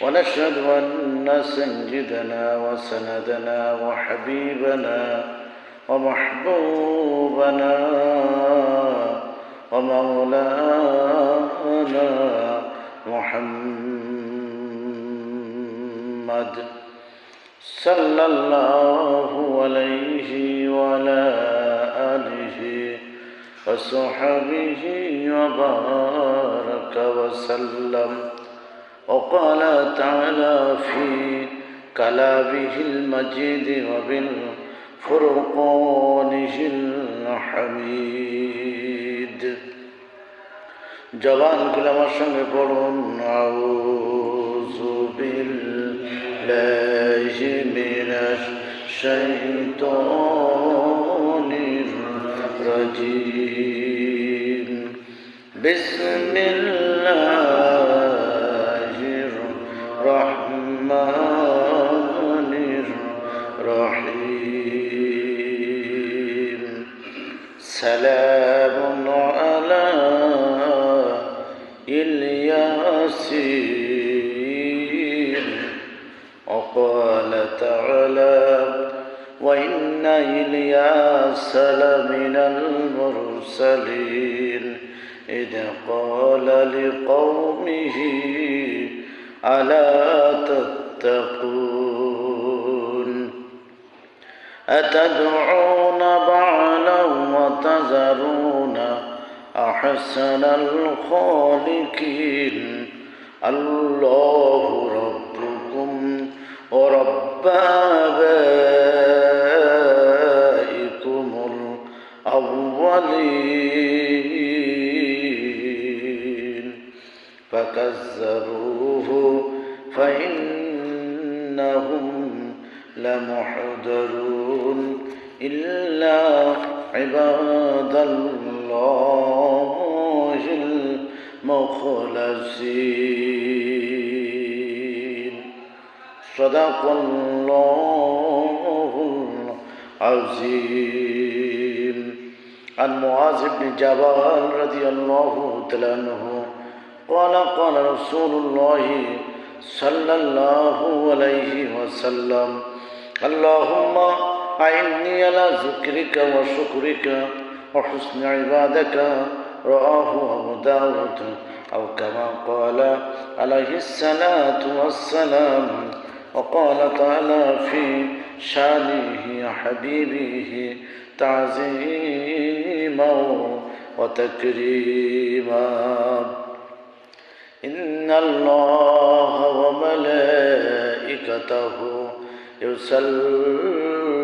ونشهد أن سيدنا وسندنا وحبيبنا ومحبوبنا ومولانا محمد صلى الله عليه وعلى آله وصحبه وبارك وسلم. وقال تعالى في كلامه المجيد وبالفرقانه الحميد জবান খুলে আমার সঙ্গে পড়ুন আউযু বিল্লাহি মিনাশ শাইতানির রাজিম বিসমিল্লাহির سلام على الياسين. وقال تعالى وإن إلياس لمن المرسلين. إذ قال لقومه ألا تتقون؟ أتدعون بعلا وتذرون أحسن الخالقين؟ الله ربكم ورب آبائكم الأولين. فكذبوه فإنهم لمحضرون. إلا عباد الله المخلصين. صدق الله العظيم. عن معاذ بن جبل رضي الله تعالى عنه قال قال رسول الله صلى الله عليه وسلم اللهم أعني على ذكرك وشكرك وحسن عبادك رواه أبو داود أو كما قال عليه الصلاة والسلام وقال تعالى في شأنه حبيبه تعظيما وتكريما. إن الله وملائكته على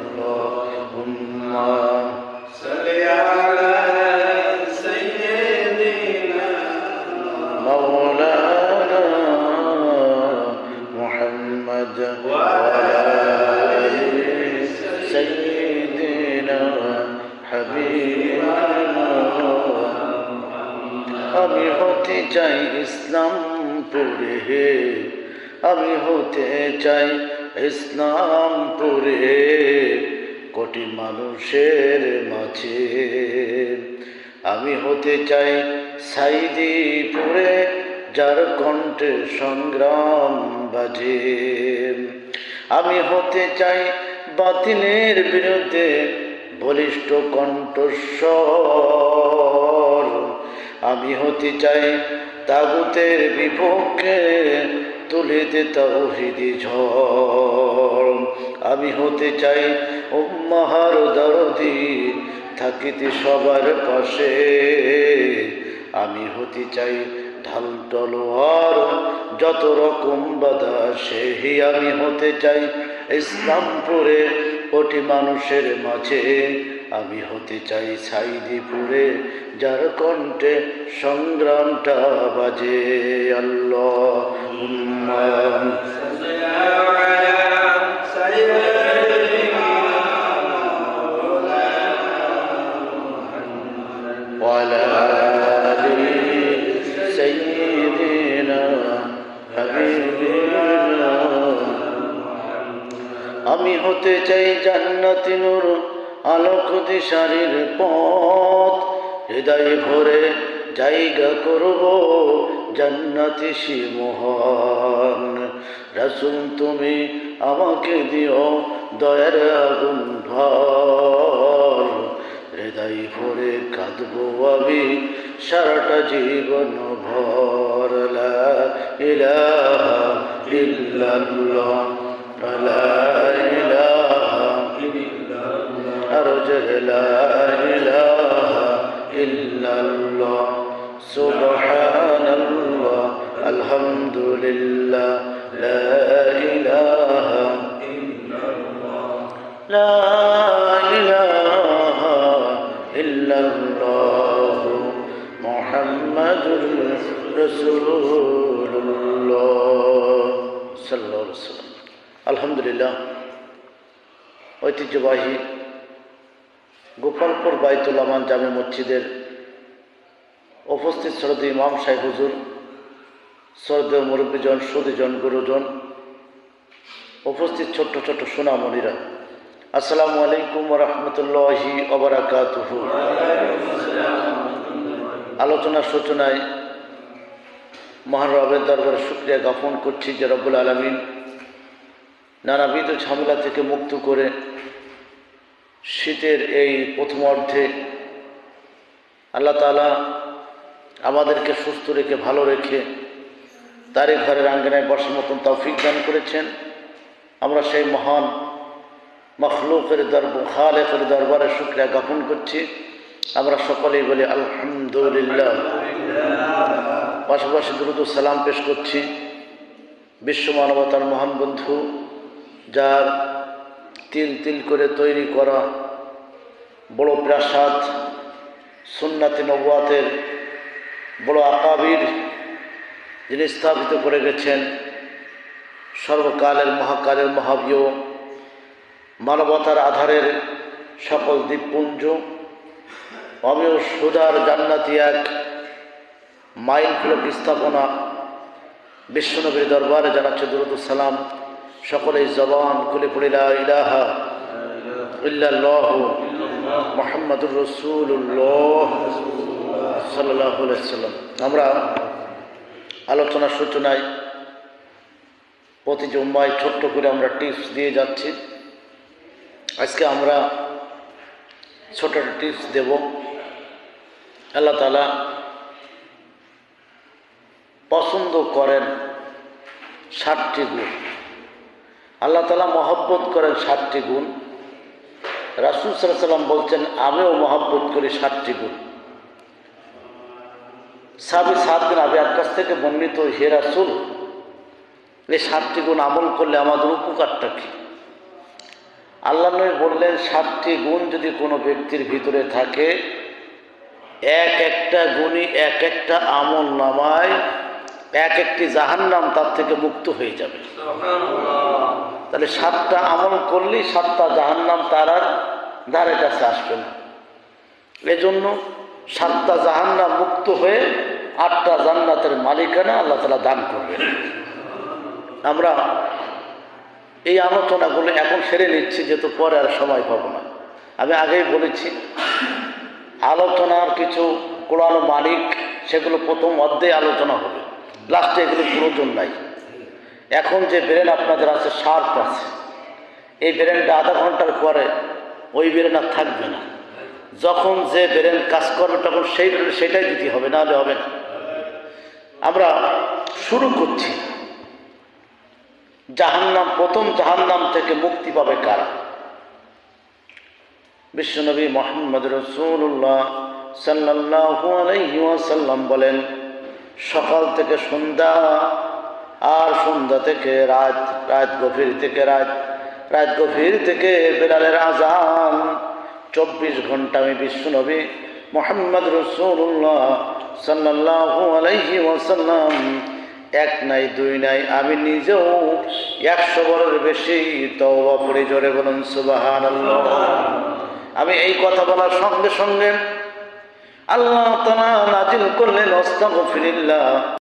হতে চাই ইসলাম হে। আমি হতে চাই ইসলাম পড়ে কোটি মানুষের মাঝে। আমি হতে চাই সাইদি পড়ে, যার কণ্ঠে সংগ্রাম বাজে। আমি হতে চাই বাতিলের বিরুদ্ধে বলিষ্ঠ কণ্ঠস্বর। আমি হতে চাই তাগুতের বিপক্ষে তুলে দে তৌহিদি ঝড়। আমি হতে চাই উম্মাহার দরদি থাকিতে সবার পাশে। আমি হতে চাই ঢাল তলোয়ার, যত রকম বাধা সেহি আমি হতে চাই। ইসলামপুরে কোটি মানুষের মাঝে আমি হতে চাই সাইদিপুরে যার কণ্ঠে সংগ্রামটা বাজে। আল্লাহ আমি হতে চাই জান্নাতি নুর। আলোক দিশারির পথ। হৃদয় ভরে জায়গা করব জান্নাতি শিমোহন রসুল তুমি আমাকে দিও দয়ার আগুন ভর হৃদয় ভরে কাঁদবো আমি সারাটা জীবন ভর। লা ইলাহা ইল্লাল্লাহ, লা আরো জোরে লা ইলাহা ইল্লাল্লাহ সুবহানাল্লাহ আলহামদুলিল্লাহ লা ইলাহা لا إله إلا الله محمد رسول الله صلى الله عليه وسلم الحمد لله ঐতিহ্যবাহী গোপালপুর বাইতুল আমান জামে মসজিদের উপস্থিত শ্রদ্ধে ইমাম সাহেব হুজুর শ্রদ্ধেয় মুরব্বীজন, সুদীজন, গুরুজন, উপস্থিত ছোট্ট ছোট্ট সোনামণিরা। আসসালামু আলাইকুম রহমতুল্লাহি অবরাকাতুহু আলোচনার সূচনায় মহান রবের দরবারে শুক্রিয়া জ্ঞাপন করছি যে রব্বুল আলমিন নানাবিধ ঝামেলা থেকে মুক্ত করে শীতের এই প্রথম অর্ধে আল্লাহ তালা আমাদেরকে সুস্থ রেখে, ভালো রেখে তারই ঘরের আঙ্গনায় বসার মতন তৌফিক দান করেছেন। আমরা সেই মহান মখলুকের দরবার খালেকের দরবারে শুক্রিয়া জ্ঞাপন করছি। আমরা সকলেই বলি আলহামদুলিল্লাহ। পাশাপাশি দ্রুত সালাম পেশ করছি বিশ্ব মানবতার মহান বন্ধু, যার তিল তিল করে তৈরি করা বড় প্রাসাদ, সুন্নাতি নবাতের বড় আকাবির যিনি স্থাপিত করে গেছেন, সর্বকালের মহাকালের মহাবীয়, মানবতার আধারের সকল দ্বীপপুঞ্জ অমেয় সুদার জান্নাতি এক মাইল ফলক স্থাপনা বিশ্বনবীর দরবারে জানাচ্ছে দুরুদ সালাম। সকলেই জবান খুলে পড়িলা ইলাহা ইল্লাল্লাহ মোহাম্মদুর রসুল্লাহ সাল্লাহ সাল্লাম আমরা আলোচনার সূচনায় প্রতি জুম্মায় ছোট্ট করে আমরা টিপস দিয়ে যাচ্ছি। আজকে আমরা ছোট টিপস দেব। আল্লাহ তালা পছন্দ করেন ষাটটি গুণ। আল্লাহ তালা মহব্বত করেন সাতটি গুণ। রাসুল সাল্লাম বলছেন, আমিও মহব্বত করি সাতটি গুণ। সাবি সাত দিন আবে কাছ থেকে বর্ণিত, হে রাসুল, এই সাতটি গুণ আমল করলে আমাদের উপকারটা কী? আল্লাহ নবী বললেন, সাতটি গুণ যদি কোনো ব্যক্তির ভিতরে থাকে, এক একটা গুণই এক একটা আমল নামায়, এক একটি জাহান্নাম তার থেকে মুক্ত হয়ে যাবে। তাহলে সাতটা আমল করলেই সাতটা জাহান্নাম তার আর ধারে কাছে আসবে না। এজন্য সাতটা জাহান্নাম মুক্ত হয়ে আটটা জান্নাতের মালিকানা আল্লাহ তালা দান করবেন। আমরা এই আলোচনাগুলো এখন সেরে নিচ্ছি, যেহেতু পরে আর সময় পাবো না। আমি আগেই বলেছি, আলোচনার কিছু কোরআন মালিক, সেগুলো প্রথম অর্ধে আলোচনা হবে। লাস্টে এগুলো প্রয়োজন নাই। এখন যে ব্রেন আপনাদের আছে, শার্প আছে। এই ব্রেনটা আধা ঘণ্টার পরে ওই ব্রেন আর থাকবে না। যখন যে ব্রেন কাজ করবে, তখন সেই সেটাই দিতে হবে না নাহলে হবে না। আমরা শুরু করছি। জাহান্নাম, প্রথম জাহান্নাম থেকে মুক্তি পাবে কারা? বিশ্বনবী মোহাম্মদ রসুল্লাহ সাল্লাল্লাহু আলাইহি ওয়াসাল্লাম বলেন, সকাল থেকে সন্ধ্যা আর সন্ধ্যা থেকে রাত রাত গভীর থেকে রাত রাত গভীর থেকে বেলালের আজান চব্বিশ ঘণ্টা আমি বিশ্বনবী মোহাম্মদ রসুল্লাহ সাল্লাল্লাহু আলাইহি ওয়াসাল্লাম। এক নাই, দুই নাই, আমি নিজেও একশো বড়ের বেশি তওবা পড়ে, জোরে বলুন সুবাহান আমি এই কথা বলার সঙ্গে সঙ্গে আল্লাহ তালা নাজিল করলেন অস্তাগফিরিল্লাহ